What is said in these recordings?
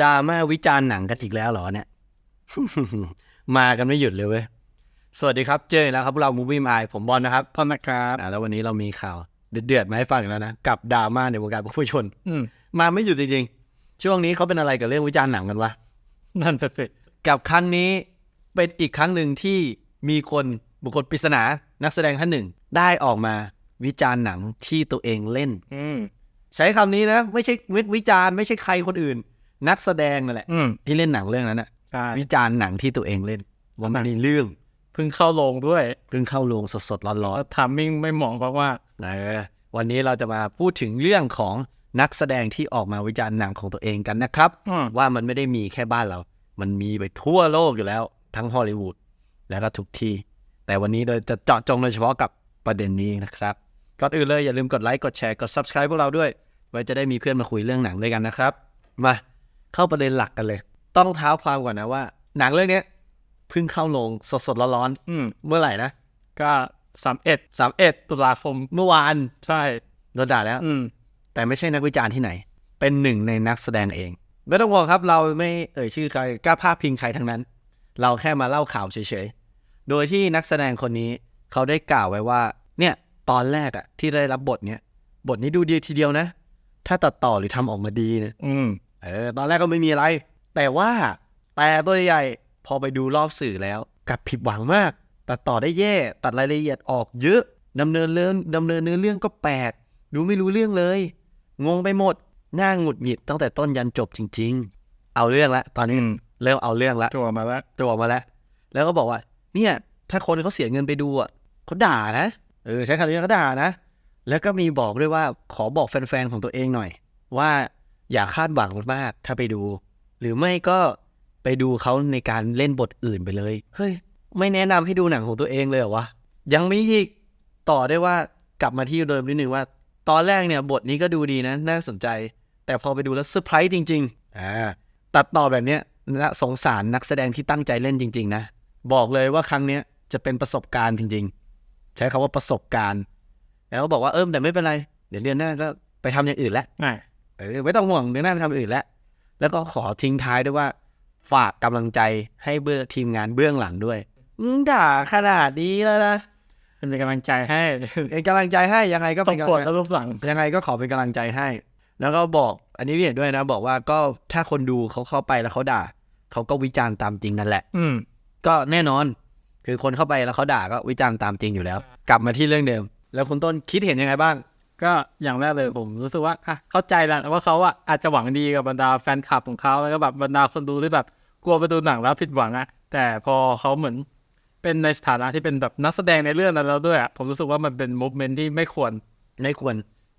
ดราม่าวิจารณ์หนังกันอีกแล้วเหรอเนี่ย มากันไม่หยุดเลยเว้ย สวัสดีครับ เจอแล้วครับพวกเรามูฟี่มายผมบอลนะครับตอนนะครับอ่าแล้ววันนี้เรามีข่าว เดือดๆมาให้ฟังอีกแล้วนะ กับดราม่าในวงการภาพยนตร์อืม มาไม่หยุดจริงๆ ช่วงนี้เขาเป็นอะไรกับเรื่องวิจารณ์หนังกันวะ นั่นเป็นกับครั้งนี้เป็นอีกครั้งหนึ่งที่มีคนบุคคลปริศนานักแสดงท่านหนึ่ง ได้ออกมาวิจารณ์หนังที่ตัวเองเล่น อืม ใช้คำนี้นะ ไม่ใช่วิวิจารณ์ไม่ใช่ใครคนอื่น นักแสดงนั่นแหละอืมที่เล่นหนังเรื่องนั้นนะใช่วิจารณ์หนังที่ตัวเองเล่นว่ามันในเรื่องเพิ่งเข้าโรงด้วยเพิ่งเข้าโรงสดๆร้อนแล้วทามมิ่งไม่เหมาะเพราะว่าๆเออวันนี้เราจะมาพูดถึงเรื่องของนักแสดงที่ออกมาวิจารณ์หนังของตัวเองกันนะครับอืมว่ามันไม่ได้มีแค่บ้านเรา มันมีไปทั่วโลกอยู่แล้ว ทั้งฮอลลีวูดแล้วก็ทุกที่ แต่วันนี้เราจะเจาะจงโดยเฉพาะกับประเด็นนี้นะครับก่อนอื่นเลยอย่าลืมกดไลค์กดแชร์กด subscribe พวกเราด้วย ไว้จะได้มีเพื่อนมาคุยเรื่องหนังด้วยกันนะครับ มา เข้าประเด็นหลักกันเลย ต้องเท้าความก่อนนะว่า หนังเรื่องเนี้ยเพิ่งเข้าโรงสดๆร้อนอืมๆเมื่อไหร่นะ ก็สามเอ็ดสามเอ็ดตุลาคมเมื่อวานใช่โดนด่าแล้วอืมแต่ไม่ใช่นักวิจารณ์ที่ไหน เป็นหนึ่งในนักแสดงเอง ไม่ต้องห่วงครับ เราไม่เอ่ยชื่อใครกล้าพาดพิงใครทั้งนั้น เราแค่มาเล่าข่าวเฉยๆ โดยที่นักแสดงคนนี้เขาได้กล่าวไว้ว่า เนี่ยตอนแรกอะที่ได้รับบทเนี่ยบทนี้ดูดีทีเดียวนะ ถ้าตัดต่อหรือทำออกมาดีเนี่ยอืม เออตอนแรกก็ไม่มีอะไร แต่ว่าแต่ตัวใหญ่พอไปดูรอบสื่อแล้วกลับผิดหวังมาก ตัดต่อได้แย่ ตัดรายละเอียดออกเยอะดำเนินเรื่องดำเนินเนื้อเรื่องก็แปลกดูไม่รู้เรื่องเลย งงไปหมดหน้าหงุดหงิดตั้งแต่ต้นยันจบจริง ๆ เอาเรื่องละตอนนี้อืมเริ่มเอาเรื่องละจั่วมาแล้วตัวมาแล้ว แล้วก็บอกว่า เนี่ย ถ้าคนเขาเสียเงินไปดูอะเขาด่านะเออใช้คำนี้เขาด่านะ แล้วก็มีบอกด้วยว่าขอบอกแฟนๆของตัวเองหน่อย ว่า อย่าคาดหวังมากถ้าไปดู หรือไม่ก็ไปดูเขาในการเล่นบทอื่นไปเลยเฮ้ยไม่แนะนำให้ดูหนังของตัวเองเลยเหรอวะยังมีอีกต่อได้ว่ากลับมาที่เดิมนิดนึงว่า ตอนแรกเนี่ยบทนี้ก็ดูดีนะน่าสนใจ แต่พอไปดูแล้วเซอร์ไพรส์จริงๆอ่าตัดต่อแบบเนี้ยน่าสงสารนักแสดงที่ตั้งใจเล่นจริง ๆ นะ บอกเลยว่าครั้งเนี้ยจะเป็นประสบการณ์จริง ๆ ใช้คาว่าประสบการณ์ แล้วบอกว่าเออแต่ไม่เป็นไร เดี๋ยวเดือนหน้าก็ไปทำอย่างอื่นแล้ว เออไม่ต้องห่วงเดือนหน้าไปทำอย่างอื่นแล้วแล้วก็ขอทิ้งท้ายด้วยว่า ฝากกำลังใจให้เบื้องทีมงานเบื้องหลังด้วยอืมด่าขนาดนี้แล้วนะเป็นกำลังใจให้เป็นกำลังใจให้ยังไงก็ต้เป็องนกำกลัดงแล้วรูปหลังยังไงก็ขอเป็นกำลังใจให้ แล้วก็บอก อันนี้พี่เห็นด้วยนะ บอกว่าก็ถ้าคนดูเขาเข้าไปแล้วเขาด่าเขาก็วิจารณ์ตามจริงนั่นแหละ อืม ก็แน่นอน คือคนเข้าไปแล้วเขาด่าก็วิจารณ์ตามจริงอยู่แล้ว กลับมาที่เรื่องเดิม แล้วคุณต้นคิดเห็นยังไงบ้าง ก็อย่างแรกเลยผมรู้สึกว่าอะเข้าใจแหละว่าเขาอะอาจจะหวังดีกับบรรดาแฟนคลับของเขาแล้วก็แบบบรรดาคนดูที่แบบกลัวไปดูหนังแล้วผิดหวังอะแต่พอเขาเหมือนเป็นในสถานะที่เป็นแบบนักแสดงในเรื่องนั้นแล้วด้วยอะผมรู้สึกว่ามันเป็นมูฟเมนที่ไม่ควรไม่ควร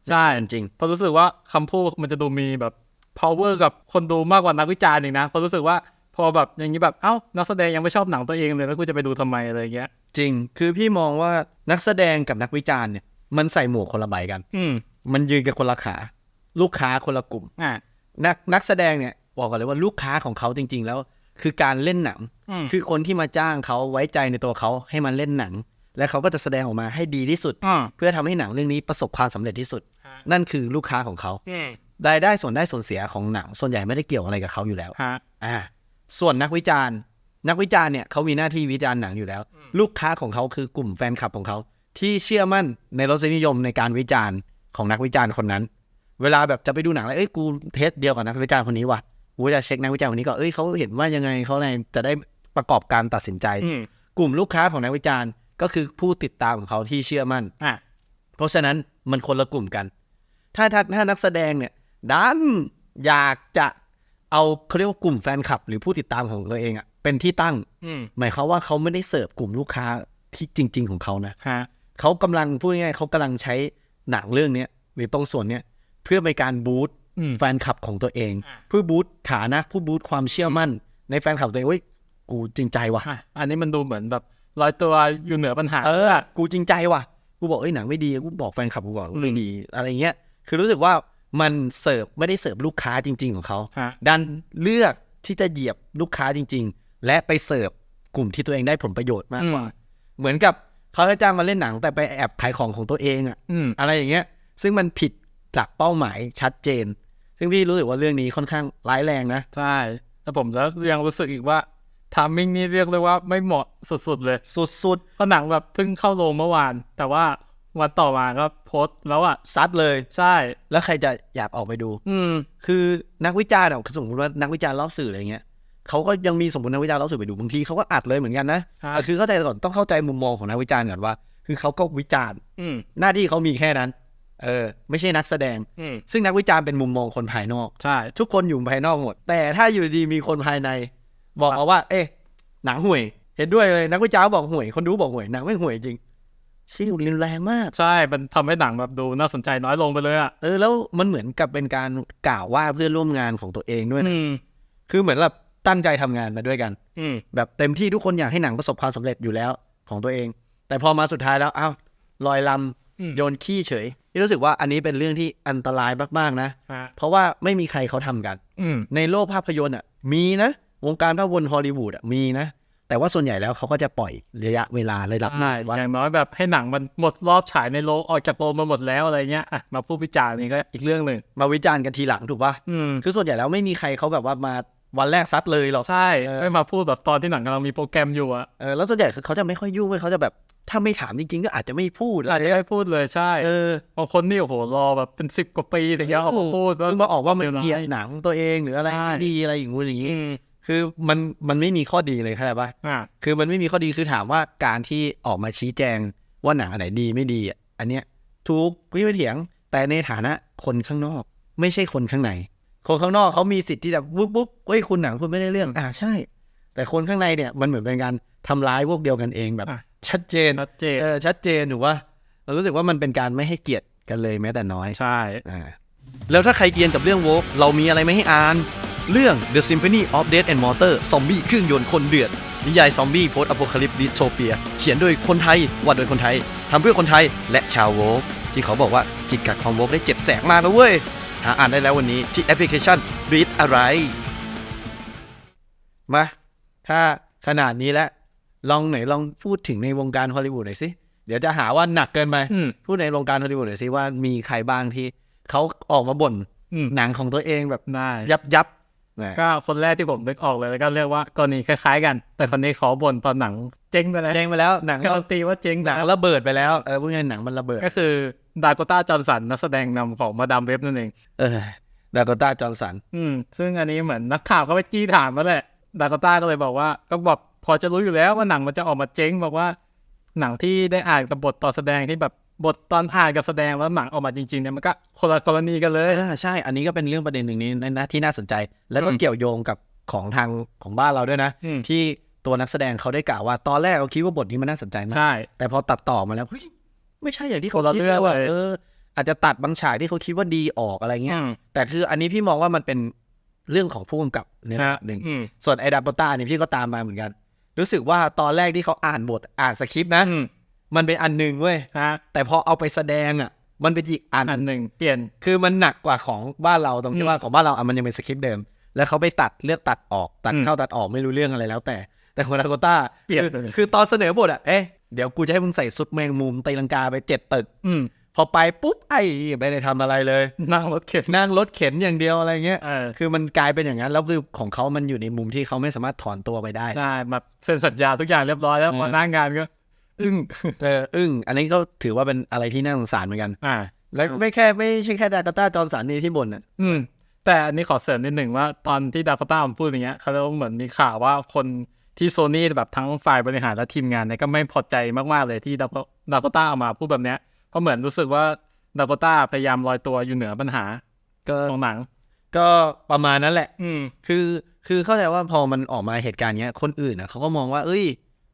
ใช่จริงเพราะรู้สึกว่าคำพูดมันจะดูมีแบบ power กับคนดูมากกว่านักวิจารณ์อีกนะเพราะรู้สึกว่าพอแบบอย่างนี้แบบเอ้านักแสดงยังไม่ชอบหนังตัวเองเลยแล้วกูจะไปดูทำไมอะไรอย่างเงี้ย จริง คือพี่มองว่านักแสดงกับนักวิจารณ์เนี่ย มันใส่หมวกคนละใบกัน อืมมันยืนกันคนละขา ลูกค้าคนละกลุ่ม อ่านักนักแสดงเนี่ยบอกก่อนเลยว่าลูกค้าของเขาจริง ๆ แล้ว คือการเล่นหนัง อืมคือคนที่มาจ้างเขาไว้ใจในตัวเขาให้มันเล่นหนัง และเขาก็จะแสดงออกมาให้ดีที่สุด อ่าเพื่อทำให้หนังเรื่องนี้ประสบความสำเร็จที่สุด ฮะนั่นคือลูกค้าของเขาอืมรายได้ส่วนได้ส่วนเสียของหนัง ส่วนใหญ่ไม่ได้เกี่ยวอะไรกับเขาอยู่แล้ว ฮะ อ่าส่วนนักวิจารณ์ นักวิจารณ์เนี่ยเขามีหน้าที่วิจารณ์หนังอยู่แล้ว ลูกค้าของเขาคือกลุ่มแฟนคลับของเขา ที่เชื่อมั่นในรสนิยมในการวิจารณ์ของนักวิจารณ์คนนั้น เวลาแบบจะไปดูหนังแล้วเอ้ยกูเทสเดียวกับนักวิจารณ์คนนี้ว่ะกูจะเช็คนักวิจารณ์คนนี้ก่อนเอ้ยเขาเห็นว่ายังไงเขาอะไรจะได้ประกอบการตัดสินใจอืมกลุ่มลูกค้าของนักวิจารณ์ก็คือผู้ติดตามของเขาที่เชื่อมั่นอะเพราะฉะนั้นมันคนละกลุ่มกัน ถ้าถ้าถ้านักแสดงเนี่ยดันอยากจะเอาเขาเรียกว่ากลุ่มแฟนคลับ หรือผู้ติดตามของตัวเองอะเป็นที่ตั้งอืมหมายความว่าเขาไม่ได้เสิร์ฟกลุ่มลูกค้าที่จริง ๆ ของเขานะฮะ เขากำลังพูดง่ายๆเขากำลังใช้หนังเรื่องเนี้ยหรือตรงส่วนเนี้ยเพื่อเป็นการบูสต์อืมแฟนคลับของตัวเองอ่าเพื่อบูสต์ฐานะผู้บูสต์ความเชื่อมั่น ในแฟนคลับตัวเองเว้ยกูจริงใจว่ะอะอันนี้มันดูเหมือนแบบลอยตัวอยู่เหนือปัญหาเออกูจริงใจว่ะกูบอกเอ้ยหนังไม่ดีกูบอกแฟนคลับกูก่อนว่าไม่ดีอะไรเงี้ยคือรู้สึกว่ามันเสิร์ฟไม่ได้เสิร์ฟลูกค้าจริง ๆ ของเขาฮะดันเลือกที่จะเหยียบลูกค้าจริง ๆ และไปเสิร์ฟกลุ่มที่ตัวเองได้ผลประโยชน์มากกว่าอืมเหมือนกับ เขาให้จ้างมาเล่นหนังแต่ไปแอบขายของของตัวเองอะอืมอะไรอย่างเงี้ย ซึ่งมันผิดหลักเป้าหมายชัดเจน ซึ่งพี่รู้สึกว่าเรื่องนี้ค่อนข้างร้ายแรงนะ ใช่ แล้วผมแล้วยังรู้สึกอีกว่าทามมิ่งนี่เรียกเลยว่าไม่เหมาะสุดๆเลย สุดเพราะหนังแบบเพิ่งเข้าโรงเมื่อวาน แต่ว่าวันต่อมาก็โพสต์แล้วอะๆซัดเลย ใช่ แล้วใครจะอยากออกไปดู อืม คือนักวิจารณ์อะสมมติว่านักวิจารณ์รอบสื่ออะไรเงี้ย เขาก็ยังมีสมมตินักวิจารณ์รอบสื่อไปดูบางทีเขาก็อัดเลยเหมือนกันนะครับแต่คือเข้าใจก่อนต้องเข้าใจมุมมองของนักวิจารณ์ก่อนว่า คือเขาก็วิจารณ์อืมหน้าที่เขามีแค่นั้น เออ ไม่ใช่นักแสดงอืมซึ่งนักวิจารณ์เป็นมุมมองคนภายนอกใช่ทุกคนอยู่ภายนอกหมด แต่ถ้าอยู่ดีๆมีคนภายใน บอกมาว่า เอ๊ะหนังห่วย เห็นด้วยเลยนักวิจารณ์บอกห่วย คนดูบอกห่วยหนังไม่ห่วยจริงสิ่งรุนแรงมาก ใช่ มันทำให้หนังแบบดูน่าสนใจน้อยลงไปเลยอะเออแล้วมันเหมือนกับเป็นการกล่าวว่าเพื่อนร่วมงานของตัวเองด้วยนะอืมคือเหมือนแบบ ตั้งใจทำงานมาด้วยกัน อืมแบบเต็มที่ทุกคนอยากให้หนังประสบความสำเร็จอยู่แล้วของตัวเอง แต่พอมาสุดท้ายแล้วอ้าวลอยลอืมำโยนขี้เฉยนี่รู้สึกว่าอันนี้เป็นเรื่องที่อันตรายมากๆนะฮะเพราะว่าไม่มีใครเขาทำกันอืมในโลกภาพยนตร์อะ มีนะ วงการภาพยนตร์ฮอลลีวูดอะมีนะ แต่ว่าส่วนใหญ่แล้วเขาก็จะปล่อยระยะเวลาระดับหใช่นึ่งว่าอย่างน้อยแบบให้หนังมันหมดรอบฉายในโรงออกจากโรงมาหมดแล้วอะไรเงี้ยอะมาพูดวิจารณ์นี่ก็อีกเรื่องหนึ่งมาวิจารณ์กันทีหลังถูกปะอืมคือส่วนใหญ่แล้วไม่มีใครเขาแบบว่ามา วันแรกซัดเลยหรอก ใช่เออไม่มาพูดแบบตอนที่หนังกำลังมีโปรแกรมอยู่อะเออแล้วส่วนใหญ่คือเขาจะไม่ค่อยยุ่งเลยเขาจะแบบถ้าไม่ถามจริง ๆ ก็อาจจะไม่พูดอาจจะไม่พูดเลยใช่เออบางคนนี่โอ้โหรอแบบเป็นสิบกว่าปีถึงจะออกมาพูดว่าเพิ่งมาออกว่ามันเดี๋ยวนะเกลียดหนังตัวเองหรืออะไรใช่ไม่ดีอะไรอย่างงู้นอย่างนี้อืมคือมันมันไม่มีข้อดีเลยเข้าใจปะอะคือมันไม่มีข้อดีคือถามว่าการที่ออกมาชี้แจงว่าหนังอันไหนดีไม่ดีอะอันเนี้ยถูกพี่ไม่เถียงแต่ในฐานะคนข้างนอก ไม่ใช่คนข้างใน คนข้างนอกเขามีสิทธิ์ที่จะปุ๊บปุ๊บเฮ้ยคุณหนังคุณไม่ได้เรื่อง อ่าใช่ แต่คนข้างในเนี่ยมันเหมือนเป็นการทำร้ายพวกเดียวกันเองแบบอะชัดเจนชัดเจนเออชัดเจนหนูว่าเรารู้สึกว่ามันเป็นการไม่ให้เกียรติกันเลยแม้แต่น้อยใช่อ่าแล้วถ้าใครเกรียนกับเรื่องโวกเรามีอะไรไม่ให้อ่าน เรื่อง The Symphony of Death and Mortar ซอมบี้เครื่องยนต์คนเดือด นิยายซอมบี้โพสอ p โ c คาลิปดิสโทเปีย เขียนโดยคนไทยวาดโดยคนไทยทำเพื่อคนไทยและชาวโวกที่เขาบอกว่าจิตกัดของโวกได้เจ็บแสงมากนะเว้ย หาอ่านได้แล้ววันนี้ที่แอปพลิเคชัน Read อะไร มา ถ้าขนาดนี้แล้ว ลองไหนลองพูดถึงในวงการฮอลลีวูดหน่อยสิ เดี๋ยวจะหาว่าหนักเกินไป อืม พูดในวงการฮอลลีวูดหน่อยสิว่ามีใครบ้างที่เขาออกมาบ่นอืม หนังของตัวเองแบบได้ยับยับนะก็คนแรกที่ผมนึกออกเลยแล้วก็เรียกว่ากรณีคล้ายๆกัน แต่คนนี้ขอบ่นตอนหนังเจ๊งไปแล้วแจ้งไปแล้วหนังการันตีว่าเจ๊งหนังนะระเบิดไปแล้วเออพูดง่ายๆหนังมันระเบิด ก็คือ ดาโกต้าจอร์นสันนักแสดงนำของมาดามเว็บนั่นเอง เออดากอต้าจอห์นสัน อืม ซึ่งอันนี้เหมือนนักข่าวก็ไปจี้ถามมาแหละ ดาโกต้าก็เลยบอกว่า ก็บอกพอจะรู้อยู่แล้วว่าหนังมันจะออกมาเจ๊งบอกว่า หนังที่ได้อ่านกับบทต่อนแสดงที่แบบบทตอนอ่านกับแสดงแล้วหนังออกมาจริงๆเนี่ยมันก็คนละกรณีกันเลยเออใช่ อันนี้ก็เป็นเรื่องประเด็นหนึ่งนี้นะที่น่าสนใจ แล้วก็อืมเกี่ยวโยงกับของทางของบ้านเราด้วยนะอืมที่ตัวนักแสดงเขาได้กล่าวว่าตอนแรกเราคิดว่าบทนี้มันน่าสนใจมากใช่แต่พอตัดต่อมาแล้วเฮ้ย ไม่ใช่อย่างที่เขาคนละคิดเรื่องเลยว่าเลยเออ อาจจะตัดบางฉากที่เขาคิดว่าดีออกอะไรเงี้ยอืมแต่คืออันนี้พี่มองว่ามันเป็นเรื่องของผู้กำกับในระดับหนึ่งอืมส่วนไอ้ดับเบิลต้าเนี่ยพี่ก็ตามมาเหมือนกัน รู้สึกว่าตอนแรกที่เขาอ่านบทอ่านสคริปต์นะอืมมันเป็นอันหนึ่งเว้ยฮะแต่พอเอาไปแสดงอะ มันเป็นอีกอันอันหนึ่งเปลี่ยนคือมันหนักกว่าของบ้านเราตรงอืที่มว่าของบ้านเราอะมันยังเป็นสคริปต์เดิม แล้วเขาไปตัดเลือกตัดออกตัดอืมเข้าตัดออกไม่รู้เรื่องอะไรแล้วแต่แต่ของดาโกต้าเปลี่ยนคือเลยคือตอนเสนอบทอะเอ๊ะ เดี๋ยวกูจะให้มึงใส่ซุปแมงมุมตีลังกาไปเจ็ดตึก อืมพอไปปุ๊บไอ้ไม่ได้ทำอะไรเลย นั่งรถเข็นนั่งรถเข็นอย่างเดียวอะไรเงี้ย เออคือมันกลายเป็นอย่างนั้น แล้วคือของเขามันอยู่ในมุมที่เขาไม่สามารถถอนตัวไปได้ ใช่แบบเซ็นสัญญาทุกอย่างเรียบร้อยแล้วเออพอหน้างานก็ อึ้งเอออึ้ง อันนี้ก็ถือว่าเป็นอะไรที่น่าสงสารเหมือนกัน อ่า แล้วไม่แค่ไม่ใช่แค่ดาต้าจอร์นสันนี่ที่บ่นอะ อืมแต่อันนี้ขอเสริมนิดหนึ่งว่าตอนที่ดา k ต้ามันพูดอย่างเงี้ยเขาเรียกว่าเหมือนมีข่าวว่าคน ที่โซนี่แบบทั้งฝ่ายบริหารและทีมงานเนี่ยก็ไม่พอใจมากๆเลยที่ดา k ต้าออกมาพูดแบบเนี้ยเพราะเหมือนรู้สึกว่าดา k ต้าพยายามลอยตัวอยู่เหนือปัญหาก็ของหนัง ก็ประมาณนั้นแหละ อืมคือคือเข้าใจว่าพอมันออกมาเหตุการณ์เนี้ยคนอื่นอะเขาก็มองว่า เอ้ย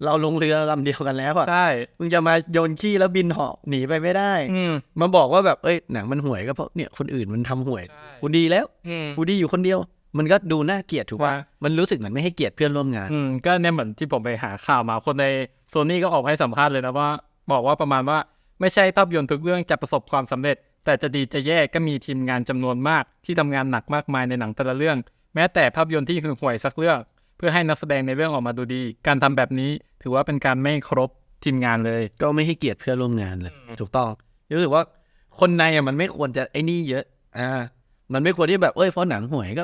เราลงเรือลำเดียวกันแล้วอะใช่มึงจะมาโยนขี้แล้วบินเหาะหนีไปไม่ได้อืมมาบอกว่าแบบเอ้ยหนังมันห่วยก็เพราะเนี่ยคนอื่นมันทำห่วยใช่กูดีแล้วอืมกูดีอยู่คนเดียว มันก็ดูน่าเกลียดถูกป่ะว่ามันรู้สึกเหมือนไม่ให้เกียรติเพื่อนร่วมงาน อืมก็เนี่ยเหมือนที่ผมไปหาข่าวมาคนในโซนี่ก็ออกมาให้สัมภาษณ์เลยนะว่า บอกว่าประมาณว่าไม่ใช่ภาพยนตร์ทุกเรื่องจะประสบความสำเร็จ แต่จะดีจะแย่ก็มีทีมงานจำนวนมาก ที่ทำงานหนักมากมายในหนังแต่ละเรื่อง แม้แต่ภาพยนตร์ที่หึงหวยสักเรื่อง เพื่อให้นักแสดงในเรื่องออกมาดูดี การทำแบบนี้ถือว่าเป็นการไม่ครบทีมงานเลย ก็ไม่ให้เกียรติเพื่อนร่วมงานเลยอืมถูกต้องรู้สึกว่าคนในอะมันไม่ควรจะไอ้นี่เยอะ อ่า มันไม่ควรที่แบบเอ้ยเพราะหนังห่วยก็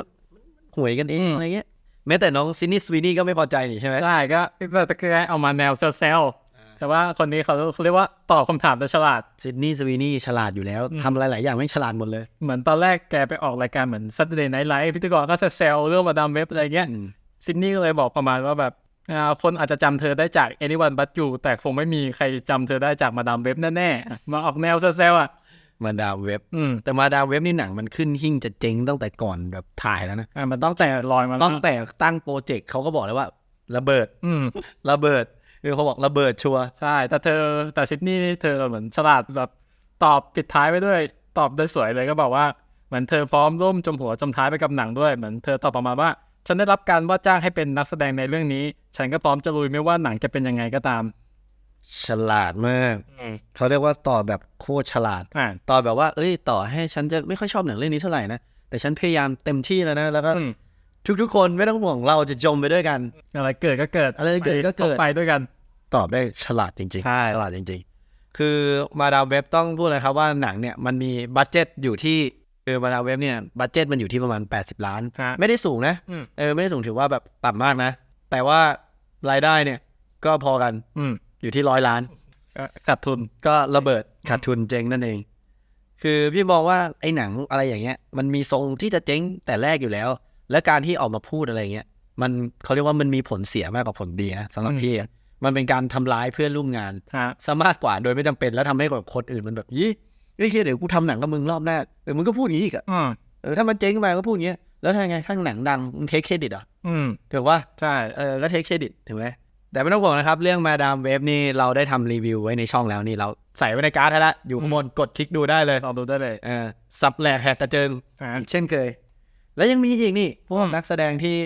ห่วยกันเองอะไรเงี้ยแม้แต่น้องซินนี่สวีนี่ก็ไม่พอใจนี่ใช่ไหมใช่ก็แต่แค่เอามาแนวเซลล์ๆแต่ว่าคนนี้เขาเขาเรียกว่าตอบคำถามโดยฉลาดซินนี่สวีนี่ฉลาดอยู่แล้วทำอะไรหลายอย่างไม่งฉลาดหมดเลย เหมือนตอนแรกแกไปออกรายการเหมือน Saturday Night Live พิธีกรก็จะแซวเรื่องมาดามเว็บอะไรเงี้ยอืมซิดนีย์ก็เลยบอกประมาณว่าแบบอ่าคนอาจจะจำเธอได้จาก Anyone But You แต่คงไม่มีใครจำเธอได้จากมาดามเว็บแน่ ๆ มาออกแนวเซลล์ๆอะ มาดามเว็บ อืมแต่มาดามเว็บนี่หนังมันขึ้นหิ่งจะเจ๊งตั้งแต่ก่อนแบบถ่ายแล้วนะ อ่ามันต้องแต่ลอยมาแล้วตั้งแต่ตั้งโปรเจกต์เขาก็บอกเลยว่า ระเบิดอืมระเบิดคือเขาบอกระเบิดชัวร์ใช่ แต่เธอแต่ซิดนีย์นี่เธอเหมือนฉลาดแบบตอบปิดท้ายไปด้วย ตอบได้สวยเลยก็บอกว่าเหมือนเธอพร้อมร่วมจมหัวจมท้ายไปกับหนังด้วยเหมือนเธอตอบประมาณว่า ฉันได้รับการว่าจ้างให้เป็นนักแสดงในเรื่องนี้ ฉันก็พร้อมจะลุยไม่ว่าหนังจะเป็นยังไงก็ตาม ฉลาดมากอืมเขาเรียกว่าต่อบแบบโคตรฉลาดอ่าต่อบแบบว่า เอ้ย ต่อให้ฉันจะไม่ค่อยชอบหนังเรื่องนี้เท่าไหร่นะ แต่ฉันพยายามเต็มที่แล้วนะ แล้วก็อืมทุกๆคนไม่ต้องห่วงเราจะจมไปด้วยกัน อะไรเกิดก็เกิด อะไรเกิดก็เกิดไปด้วยกัน ตอบได้ฉลาดจริงใช่ๆฉลาดจริง ๆ คือมาดามเว็บต้องพูดเลยครับว่าหนังเนี่ยมันมีบัตเจ็ตอยู่ที่คือมาดามเว็บเนี่ยบัตเจ็ตมันอยู่ที่ประมาณ 80 ล้านฮะไม่ได้สูงนะอืมเออไม่ได้สูงถือว่าแบบต่ำมากนะ แต่ว่ารายได้เนี่ยก็พอกัน อืมอยู่ที่ร้อยล้านก็ขาดทุนก็ระเบิดขาดทุนเจ๊งนั่นเอง คือพี่มองว่าไอ้หนังอะไรอย่างเงี้ย มันมีทรงที่จะเจ๊งแต่แรกอยู่แล้ว และการที่ออกมาพูดอะไรเงี้ย มันเขาเรียกว่ามันมีผลเสียมากกว่าผลดีนะสำหรับอืมพี่อะมันเป็นการทำร้ายเพื่อนร่วมงานฮะซะมากกว่าโดยไม่จำเป็นแล้วทำให้กับคนอื่นมันแบบยี่เฮ้ยเดี๋ยวกูทำหนังกับมึงรอบหน้าเออมึงก็พูดอย่างนี้อีกอะอืมเออถ้ามันเจ๊งไปก็พูดอย่างเงี้ยแล้วถ้าไงถ้าหนังดังมึงเทคเครดิตอะอืมถูกว่าใช่เออก็เทคเครดิตถูกไหม แต่ไม่ต้องห่วงนะครับ เรื่องมาดามเวฟนี่เราได้ทำรีวิวไว้ในช่องแล้วนี่เราใส่ไว้ในการ์ดให้ละอยู่ข้างบนกดคลิกดูได้เลยลองดูได้เลยเออสับแหลกแหกกระเจิงฮะอีกเช่นเคย แล้วยังมีอีกนี่พวอืกมนักแสดงที่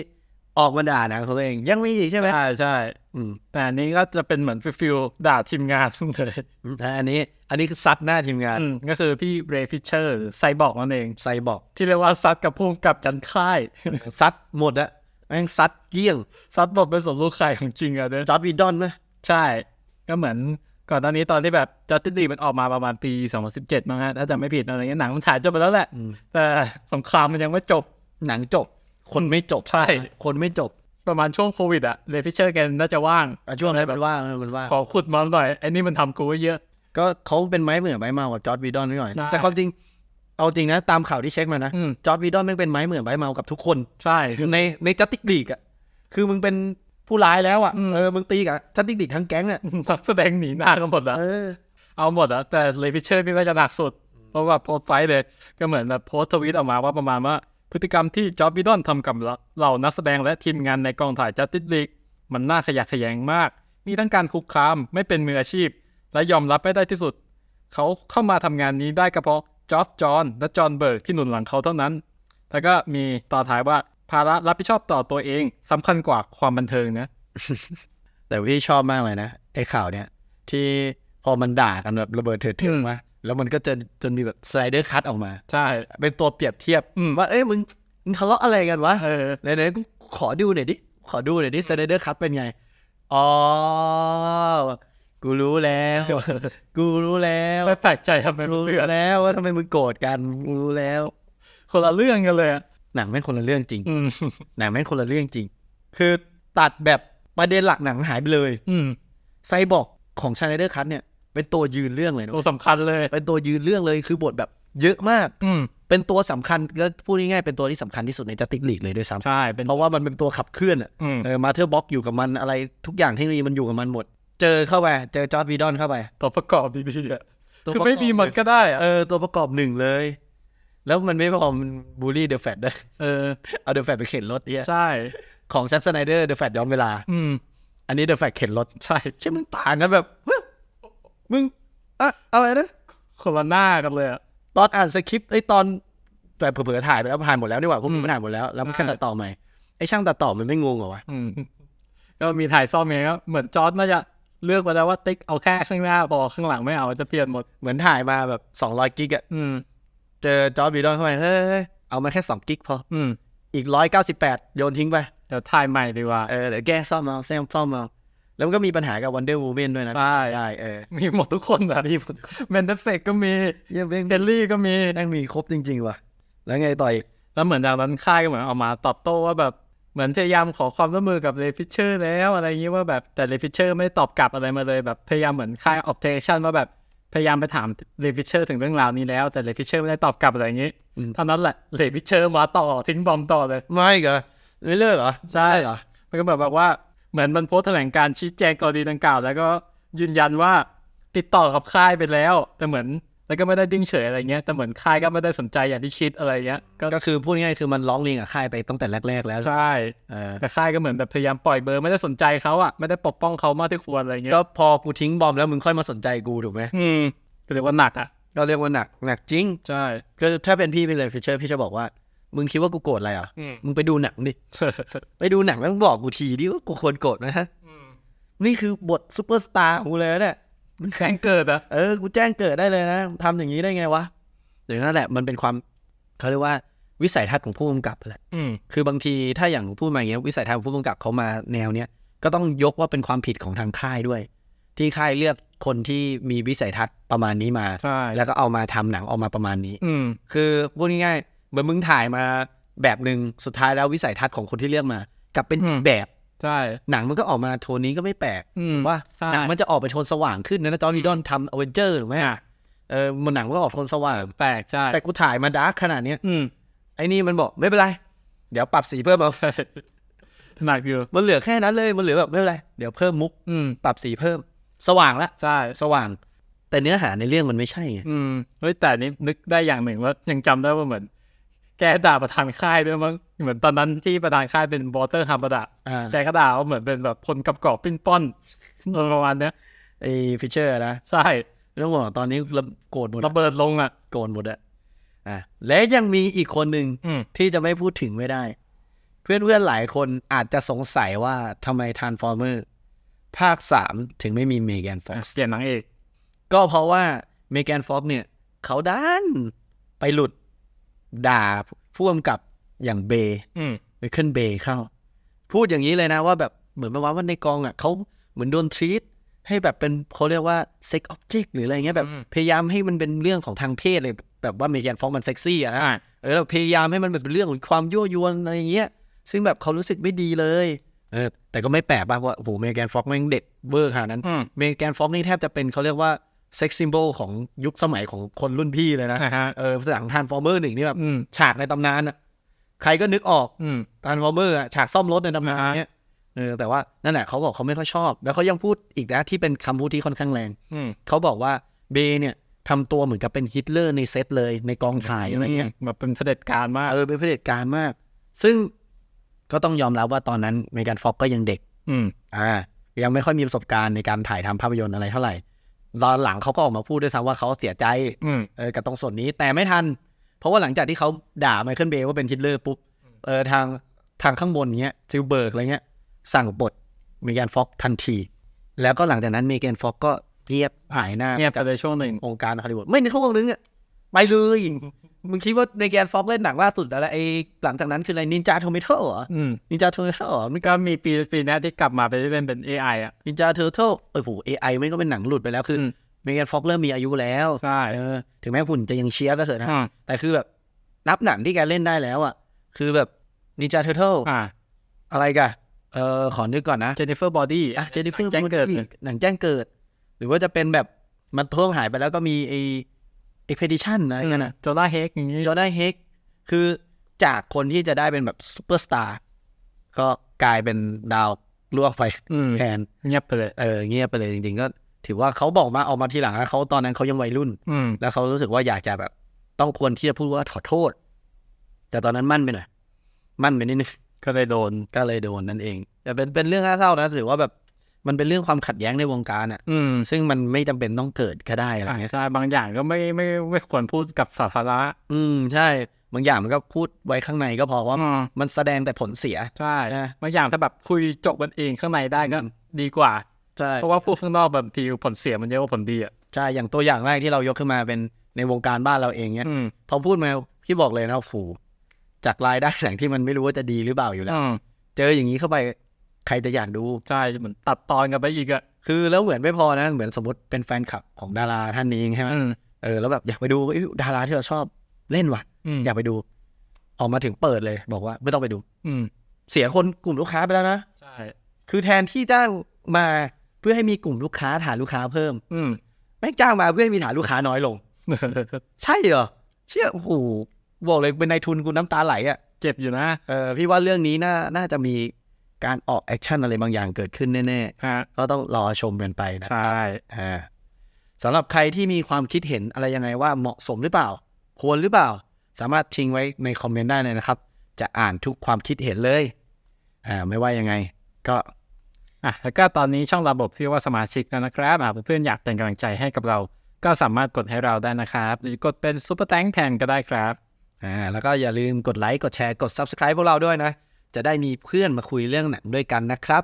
ออกมาด่าหนังของตัวเองยังมีอีกใช่ไหมใช่ใช่ อืมแต่อันนี้ก็จะเป็นเหมือนฟิลๆด่าทีมงานเลยแต่อันนี้ อันนี้คือซัดหน้าทีมงานอืมก็คือพี่เรย์ฟิชเชอร์หรือไซบอร์กนั่นเอง ไซบอกที่เรียกว่าซัดกับพุ่มกับจันค่าย ซัดหมดอะ แม่งซัดเกลี้ยงซัดบทเป็นสมรู้ใครของจริงอะเด้อจอร์ดวีดอนไหมใช่ ก็เหมือนก่อนหน้านี้ตอนที่แบบจัสติสลีมันออกมาประมาณปี 2017มั้งฮะถ้าจำไม่ผิดอะไรเงี้ยหนังมันฉายจบไปแล้วแหละอืมแต่สงครามมันยังไม่จบหนังจบ คนไม่จบใช่ คนไม่จบประมาณช่วงโควิดอะเรย์ฟิชเชอร์แกน่าจะว่างอะช่วงนั้นมันว่างมันว่างขอขุดมาหน่อยไอ้นี่มันทำกูไว้เยอะ ก็เขาเป็นไม้เหมือนไม้เมากับจอร์ดวีดอนนิดหน่อย ใช่ แต่ความจริง เอาจริงนะ ตามข่าวที่เช็คมานะ อืม จอร์ดวีดอนแม่งเป็นไม้เหมือนไม้เมากับทุกคน ใช่ ในในจัตติกลีกอะคือมึงเป็นผู้ร้ายแล้วอะอืม เออมึงตีกับจัตติกลีกทั้งแก๊งอะนักแสดงหนีหน้ากันหมดแล้วเออ เอาหมดอะแต่เลฟิเชอร์นี่ก็จะหนักสุด เพราะว่าโพสต์ไฟท์เลย ก็เหมือนแบบโพสต์ทวีตออกมาว่าประมาณว่า พฤติกรรมที่จอร์บิดอนทำกับเหล่านักแสดงและทีมงานในกองถ่ายจัสติสลีกมันน่าขยะแขยงมาก มีทั้งการคุกคามไม่เป็นมืออาชีพ และยอมรับไม่ได้ที่สุด เขาเข้ามาทำงานนี้ได้ก็เพราะ จอฟจอห์นและจอห์นเบิร์กที่หนุนหลังเขาเท่านั้น แล้วก็มีต่อท้ายว่าภาระรับผิดชอบต่อตัวเองสำคัญกว่าความบันเทิงนะ แต่พี่ชอบมากเลยนะไอ้ข่าวเนี้ยที่พอมันด่ากันแบบระเบิดเถิดเถิงมาแล้วมันก็จะจนมีแบบสไลเดอร์คัตออกมา ใช่ เป็นตัวเปรียบเทียบอืมว่า เอ้ยมึงมึงทะเลาะอะไรกันวะเออไหนๆกูขอดูหน่อยดิ ขอดูหน่อยดิสไลเดอร์คัตเป็นไง อ๋อ กูรู้แล้ว กูรู้แล้วไม่แปลกใจทำไมรู้เลือดแล้วว่าทำไมมึงโกรธกันกูรู้แล้ว คนละเรื่องกันเลยอะหนังแม่งคนละเรื่องจริง อืม หนังแม่งคนละเรื่องจริง คือตัดแบบประเด็นหลักหนังหายไปเลย อืม ไซบอกของชา n เดอร์คัตเนี่ย เป็นตัวยืนเรื่องเลยนะตัวสำคัญเลย เป็นตัวยืนเรื่องเลยคือบทแบบเยอะมาก อืม เป็นตัวสำคัญก็พูดง่ายๆเป็นตัวที่สำคัญที่สุดในจัตติกลีกเลยด้วยซ้ำใช่ เป็น เพราะว่ามันเป็นตัวขับเคลื่อนอะอืม เออมาเธอร์บ็อกอยู่กับมันอะไรทุกอย่างเทคโนโลยีมันอยู่กับมันหมด เจอเข้าไป เจอจอร์ดวีดอนเข้าไป ตัวประกอบดีๆอะตัวคือประกอบไม่มีมันก็ได้อะเออตัวประกอบหนึ่งเลย แล้วมันไม่พอมันบูลลี่เดอะแฟตด้วยเออเอาเดอะแฟตไปเข็นรถเนี่ยใช่ ของแซ็กสไนเดอร์เดอะแฟตย้อนเวลา อืม อันนี้เดอะแฟตเข็นรถ ใช่ใช่มึงต่างกันแบบเฮ้ยมึงอะอะไรนะคนละหน้ากันเลยอะตอนอ่านสคริปต์ไอ้ยตอนแต่เผลอๆถ่ายไปแล้วผ่านหมดแล้วดีกว่าพวกมึงอืมไม่ถ่ายหมดแล้วแล้วมันใช่แค่ตัดต่อใหม่ไอ้ช่างตัดต่อมันไม่งงเหรอวะอืมก็มีถ่ายซ่อมเองก็เหมือนจอร์ดน่าจะ เลือกไปแล้วว่าติ๊กเอาแค่ข้างหน้าพอข้างหลังไม่เอาจะเปลี่ยนหมดเหมือนถ่ายมาแบบ200กิกอะอืม เจอจอร์ดวีดอนเข้าไปเฮ้ยเฮ้ยเอามาแค่2กิกพอ อืม อีกร้อยเก้าสิบแปดโยนทิ้งไป เดี๋ยวถ่ายใหม่ดีกว่า เออ เดี๋ยวแก้ซ่อมเอาแซมซ่อมเอาแล้วมันก็มีปัญหากับวันเดอร์วูแมนด้วยนะใช่ได้เออ มีหมดทุกคนนะที่แมนเดฟเฟกก็มีเยี่ยมเบ้งเฮนรี่ก็มีแม่งมีครบจริง ๆ ว่ะ แล้วไงต่ออีกแล้วเหมือนจากนั้นค่ายก็เหมือนออกมาตอบโต้ว่าแบบ เหมือนพยายามขอความร่วมมือกับเลฟิเชอร์แล้วอะไรอย่างนี้ว่าแบบแต่เลฟิเชอร์ไม่ตอบกลับอะไรมาเลยแบบพยายามเหมือนค่ายออ t เทชันว่าแบบพยายามไปถามเลฟิเชอร์ถึงเรื่องราวนี้แล้วแต่เลฟิเชอร์ไม่ได้ตอบกลับอะไรอย่างนี้เท่านั้นแหละเลฟิเชอร์มาต่อทิ้งบอมต่อเลย ไม่เหรอไม่เลิกเหรอ ใช่เหรอ มันก็แบบบอกว่าเหมือนมันโพสต์แถลงการชี้แจงกรณีดังกล่าว แล้วก็ยืนยันว่าติดต่อกับค่ายไปแล้ว แต่เหมือน แล้วก็ไม่ได้ดิ้งเฉยอะไรเงี้ยแต่เหมือนค่ายก็ไม่ได้สนใจอย่างที่คิดอะไรเงี้ยก็ก็คือพูดง่ายๆคือมันร้องเรียนกับค่ายไปตั้งแต่แรก ๆ แล้วใช่เออแต่ค่ายก็เหมือนแบบพยายามปล่อยเบอร์ไม่ได้สนใจเขาอะไม่ได้ปกป้องเขามากที่ควรอะไรเงี้ยก็พอกูทิ้งบอมแล้วมึงค่อยมาสนใจกูถูกไหมอืมก็เรียกว่าหนักอะก็เรียกว่าหนักหนักจริงใช่ก็ถ้าเป็นพี่เป็นเลยฟิชเชอร์พี่จะบอกว่ามึงคิดว่ากูโกรธอะไรอะอืมมึงไปดูหนังดิไปดูหนังแล้วมึงบอกกูทีดิว่ากูควรโกรธไหมฮะนี่คือบทซูเปอร์สตาร์ของกูเลยนะเนี่ย มันแข็งเกิดอะเออกูแจ้งเกิดได้เลยนะทำอย่างนี้ได้ไงวะเดี๋ยวนั่นแหละมันเป็นความเขาเรียกว่าวิสัยทัศน์ของผู้กำกับแหละอืมคือบางทีถ้าอย่างพูดมาอย่างเงี้ยวิสัยทัศน์ของผู้กำกับเขามาแนวเนี้ยก็ต้องยกว่าเป็นความผิดของทางค่ายด้วย ที่ค่ายเลือกคนที่มีวิสัยทัศน์ประมาณนี้มาใช่แล้วก็เอามาทำหนังออกมาประมาณนี้ อืมคือพูดง่ายๆเหมือนมึงถ่ายมาแบบหนึ่งสุดท้ายแล้ววิสัยทัศน์ของคนที่เลือกมากลับเป็นอีกแบบ ใช่ หนังมันก็ออกมาโทนนี้ก็ไม่แปลกอืมว่าใช่ หนังมันจะออกไปโทนสว่างขึ้นนะนะจอร์นีดอนทำอเวนเจอร์ถูกไหมอะเออมันหนังมันก็ออกโทนสว่าง แปลกใช่แต่กูถ่ายมาดาร์กขนาดเนี้ยอืมไอ้นี่มันบอกไม่เป็นไร เดี๋ยวปรับสีเพิ่มเอา หนักอยู่มันเหลือแค่นั้นเลยมันเหลือแบบไม่เป็นไรเดี๋ยวเพิ่มมุกอืมปรับสีเพิ่ม สว่างละใช่ สว่าง แต่เนื้อหาในเรื่องมันไม่ใช่ไงอืมเฮ้ยแต่นี้นึกได้อย่างหนึ่งว่ายังจำได้ว่าเหมือน แกด่าประธานค่ายด้วยมั้งเหมือนตอนนั้นที่ประธานค่ายเป็นบอเตอร์ฮัมบดะอ่าแกก็ด่าว่าเหมือนเป็นแบบคนกับกรอบปิ้นป้อนประมาณเนี้ยไอ้ฟิชเชอร์นะใช่ไม่ต้องบอกตอนนี้ระโกรธหมดระเบิดลงอะโกนหมดอะอะและยังมีอีกคนหนึ่งอืมที่จะไม่พูดถึงไม่ได้ เพื่อนๆหลายคนอาจจะสงสัยว่าทำไมทานฟอร์เมอร์ภาคสามถึงไม่มีเมแกนฟ็อกซ์เปลี่ยนนางเอกก็เพราะว่าเมแกนฟ็อกซ์เนี่ย เขาด้านไปหลุด ด่าผู้กำกับอย่างเบย์อืมไมเคิลเบย์เข้า พูดอย่างนี้เลยนะว่าแบบเหมือนประมาณว่าในกองอะเขาเหมือนโดนทรีตให้แบบเป็นเขาเรียกว่าเซ็กออบเจกต์หรืออะไรเงี้ยแบบอืมพยายามให้มันเป็นเรื่องของทางเพศเลย แบบว่าเมแกนฟ็อกซ์มันเซ็กซี่อะนะอ่าเออเราพยายามให้มันแบบเป็นเรื่องของความยั่วยวนอะไรอย่างเงี้ย ซึ่งแบบเขารู้สึกไม่ดีเลยเออแต่ก็ไม่แปลกป่ะว่าโอ้โหเมแกนฟ็อกแม่งเด็ดเวอร์ขนาดนั้นอืมเมแกนฟ็อกนี่แทบจะเป็นเขาเรียกว่า เซ็กซิมโบลของยุคสมัยของคนรุ่นพี่เลยนะอ่าฮะเออหลังทานฟอร์เมอร์หนึ่งนี่แบบอืมฉากในตำนานอะใครก็นึกออกอืมทานฟอร์เมอร์อะฉากซ่อมรถในตำนานอ่าฮะเนี้ยเออแต่ว่านั่นแหละเขาบอกเขาไม่ค่อยชอบ แล้วเขายังพูดอีกนะที่เป็นคำพูดที่ค่อนข้างแรงอืมเขาบอกว่าเบย์เนี่ยทำตัวเหมือนกับเป็นฮิตเลอร์ในเซตเลยในกองถ่ายอะไรเงี้ยแบบเป็นเผด็จการมากเออเป็นเผด็จการมาก ซึ่งก็ต้องยอมรับว่าตอนนั้นเมแกนฟ็อกก็ยังเด็ก อืมอ่า ยังไม่ค่อยมีประสบการณ์ในการถ่ายทำภาพยนตร์อะไรเท่าไหร่ ตอนหลังเขาก็ออกมาพูดด้วยซ้ำว่าเขาเสียใจอืมเออกับตรงส่วนนี้แต่ไม่ทัน เพราะว่าหลังจากที่เขาด่าไมเคิลเบย์ว่าเป็นฮิตเลอร์ปุ๊บเออทางทางข้างบนเงี้ยซิลเบิร์กอะไรเงี้ย สั่งปลดเมแกนฟ็อกทันที แล้วก็หลังจากนั้นเมแกนฟ็อกก็เงียบหายหน้าเงียบไปเลยช่วงหนึ่งองค์การฮอลลีวูดไม่ในช่วงนึงอะไปเลย มึงคิดว่าในแกนฟ็อกเล่นหนังล่าสุดอะไรไอ้หลังจากนั้นคืออะไรนินจาโทเมโตเหรออืมนินจาโทเมโตเหรอก็มีปีปีนี้ที่กลับมาไปเล่นเป็น AI อะนินจาเทอร์เทลเออโหเอไอไม่ก็เป็นหนังหลุดไปแล้วคืออมเมแกนฟ็อกเริ่มมีอายุแล้วใช่เออถึงแม้หุ่นจะยังเชียร์ก็เถอะนะอืมแต่คือแบบนับหนังที่แกเล่นได้แล้วอะ คือแบบนินจาเทอร์เทลอ่าอะไรกันเออขอนึกก่อนนะเจนนิเฟอร์บอดี้อะเจนนิเฟอร์แจ้งเกิดหนังแจ้งเกิด หรือว่าจะเป็นแบบมันท่วงหายไปแล้วก็มีไอ เอ็กเพดิชันอะไรเงี้ยนะโจล่าเฮกอย่างนี้จอร์แดนเฮกคือจากคนที่จะได้เป็นแบบซูเปอร์สตาร์ก็กลายเป็นดาวล่วงไปอืมแทนเงียบไปเลยเออเงียบไปเลยจริง ๆ ก็ถือว่าเขาบอกมาออกมาทีหลังนะเขาตอนนั้นเขายังวัยรุ่นอืมแล้วเขารู้สึกว่าอยากจะแบบ ต้องควรที่จะพูดว่าขอโทษ แต่ตอนนั้นมั่นไปหน่อยมั่นไปนิดนึงก็เลยโดนก็เลยโดนนั่นเอง แต่เป็นเป็นเรื่องน่าเศร้านะถือว่าแบบ มันเป็นเรื่องความขัดแย้งในวงการอะอืมซึ่งมันไม่จำเป็นต้องเกิดก็ได้อะไรอ่าเงี้ยใช่บางอย่างก็ไม่ไม่ไม่ควรพูดกับสาธารณะอืมใช่ บางอย่างมันก็พูดไว้ข้างในก็พอว่าอืมมันแสดงแต่ผลเสียใช่นะบางอย่างถ้าแบบคุยจบกันเองข้างในได้ก็อืมดีกว่าใช่เพราะว่าพูดข้างนอกแบบทีผลเสียมันเยอะกว่าผลดีอะใช่อย่างตัวอย่างแรกที่เรายกขึ้นมาเป็นในวงการบ้านเราเองเนี่ยอืมพอพูดมาพี่บอกเลยนะผูจากรายได้แสงที่มันไม่รู้ว่าจะดีหรือเปล่าอยู่แล้วอืมเจออย่างนี้เข้าไป ใครจะอยากดู ใช่เหมือนตัดตอนกันไปอีกอะคือแล้วเหมือนไม่พอนะเหมือนสมมติเป็นแฟนคลับของดาราท่านนี้ใช่ไหมอืมเออแล้วแบบอยากไปดูเอ้ยดาราที่เราชอบเล่นว่ะอืมอยากไปดู ออกมาถึงเปิดเลย บอกว่าไม่ต้องไปดู อืมเสียคนกลุ่มลูกค้าไปแล้วนะใช่คือแทนที่จ้างมาเพื่อให้มีกลุ่มลูกค้าฐานลูกค้าเพิ่ม อืมแม่งจ้างมาเพื่อให้มีฐานลูกค้าน้อยลงใช่เหรอเชื่อโอ้โหบอกเลยเป็นนายทุนกูน้ำตาไหลอะเจ็บอยู่นะเออพี่ว่าเรื่องนี้น่าน่าจะมี การออกแอคชั่นอะไรบางอย่างเกิดขึ้นแน่ฮะๆก็ต้องรอชมกันไปนะใช่อ่าสำหรับใครที่มีความคิดเห็นอะไรยังไงว่าเหมาะสมหรือเปล่า ควรหรือเปล่า สามารถทิ้งไว้ในคอมเมนต์ได้เลยนะครับ จะอ่านทุกความคิดเห็นเลยอ่าไม่ว่ายังไง ก็อะแล้วก็ตอนนี้ช่องระบบที่ว่าสมาชิกแล้วนะครับอะเพื่อนๆอยากเป็นกำลังใจให้กับเรา ก็สามารถกดให้เราได้นะครับหรือกดเป็นซุปเปอร์แตงแทนก็ได้ครับอ่าแล้วก็อย่าลืมกดไลค์กดแชร์กด Subscribe พวกเราด้วยนะ จะได้มีเพื่อนมาคุยเรื่องหนังด้วยกันนะครับ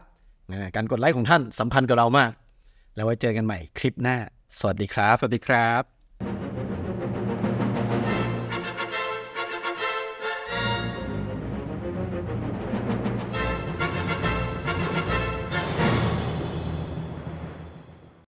การกดไลค์ของท่านสำคัญกับเรามาก แล้วไว้เจอกันใหม่คลิปหน้า สวัสดีครับ สวัสดีครับ